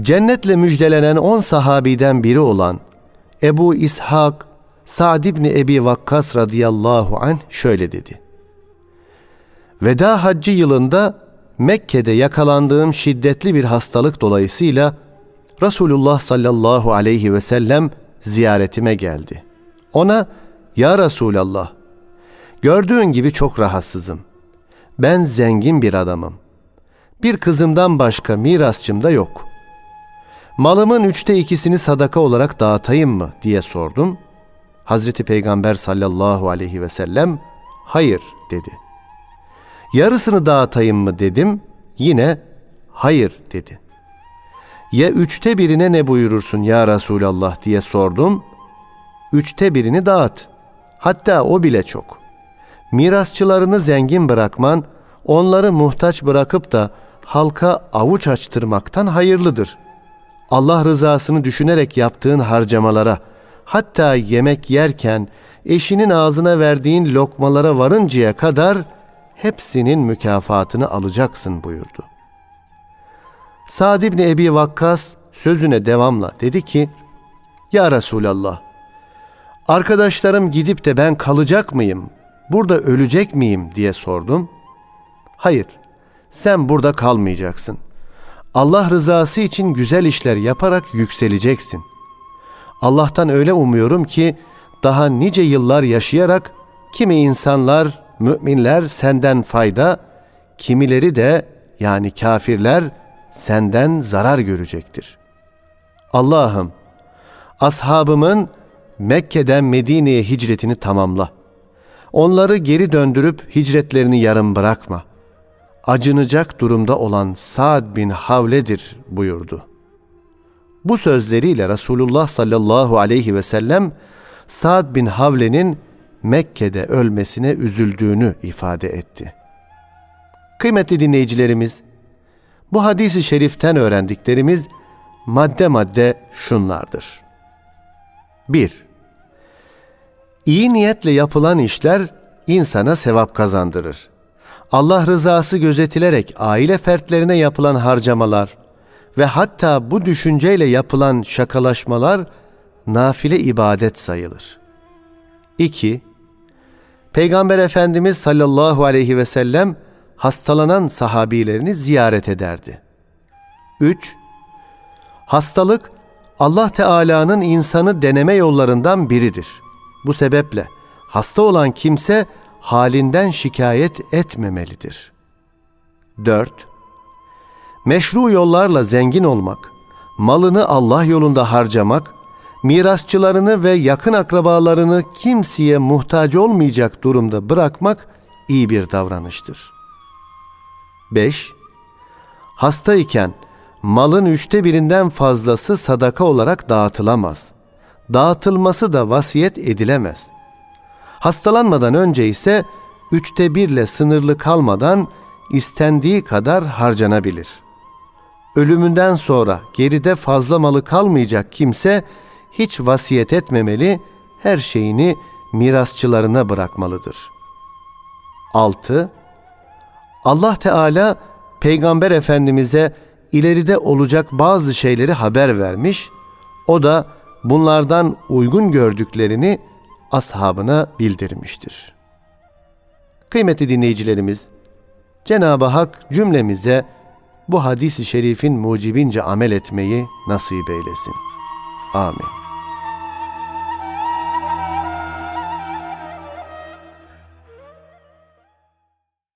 Cennetle müjdelenen on sahabiden biri olan Ebu İshak Sa'd ibni Ebi Vakkas radıyallahu anh şöyle dedi. Veda haccı yılında Mekke'de yakalandığım şiddetli bir hastalık dolayısıyla Resulullah sallallahu aleyhi ve sellem ziyaretime geldi. Ona ya Resulallah gördüğün gibi çok rahatsızım. Ben zengin bir adamım. Bir kızımdan başka mirasçım da yok. Malımın üçte ikisini sadaka olarak dağıtayım mı diye sordum. Hazreti Peygamber sallallahu aleyhi ve sellem hayır dedi. Yarısını dağıtayım mı dedim. Yine hayır dedi. Ya üçte birine ne buyurursun ya Resulallah diye sordum. Üçte birini dağıt. Hatta o bile çok. Mirasçılarını zengin bırakman, onları muhtaç bırakıp da halka avuç açtırmaktan hayırlıdır. Allah rızasını düşünerek yaptığın harcamalara, hatta yemek yerken eşinin ağzına verdiğin lokmalara varıncaya kadar hepsinin mükafatını alacaksın buyurdu. Sa'd ibn Ebi Vakkas sözüne devamla dedi ki, Ya Resulallah, arkadaşlarım gidip de ben kalacak mıyım, burada ölecek miyim diye sordum. Hayır, sen burada kalmayacaksın. Allah rızası için güzel işler yaparak yükseleceksin. Allah'tan öyle umuyorum ki daha nice yıllar yaşayarak kimi insanlar, müminler senden fayda, kimileri de yani kafirler senden zarar görecektir. Allah'ım, ashabımın Mekke'den Medine'ye hicretini tamamla. Onları geri döndürüp hicretlerini yarım bırakma. Acınacak durumda olan Sa'd bin Havle'dir buyurdu. Bu sözleriyle Resulullah sallallahu aleyhi ve sellem Sa'd bin Havle'nin Mekke'de ölmesine üzüldüğünü ifade etti. Kıymetli dinleyicilerimiz, bu hadisi şeriften öğrendiklerimiz madde madde şunlardır. 1. İyi niyetle yapılan işler insana sevap kazandırır. Allah rızası gözetilerek aile fertlerine yapılan harcamalar ve hatta bu düşünceyle yapılan şakalaşmalar nafile ibadet sayılır. 2. Peygamber Efendimiz sallallahu aleyhi ve sellem hastalanan sahabilerini ziyaret ederdi. 3. Hastalık Allah Teala'nın insanı deneme yollarından biridir. Bu sebeple hasta olan kimse halinden şikayet etmemelidir. 4. Meşru yollarla zengin olmak, malını Allah yolunda harcamak, mirasçılarını ve yakın akrabalarını kimseye muhtaç olmayacak durumda bırakmak iyi bir davranıştır. 5. Hasta iken malın üçte birinden fazlası sadaka olarak dağıtılamaz. Dağıtılması da vasiyet edilemez. Hastalanmadan önce ise üçte birle sınırlı kalmadan istendiği kadar harcanabilir. Ölümünden sonra geride fazla malı kalmayacak kimse hiç vasiyet etmemeli, her şeyini mirasçılarına bırakmalıdır. 6. Allah Teala Peygamber Efendimiz'e ileride olacak bazı şeyleri haber vermiş, o da bunlardan uygun gördüklerini ashabına bildirmiştir. Kıymetli dinleyicilerimiz, Cenab-ı Hak cümlemize bu hadisi şerifin mucibince amel etmeyi nasip eylesin. Amin.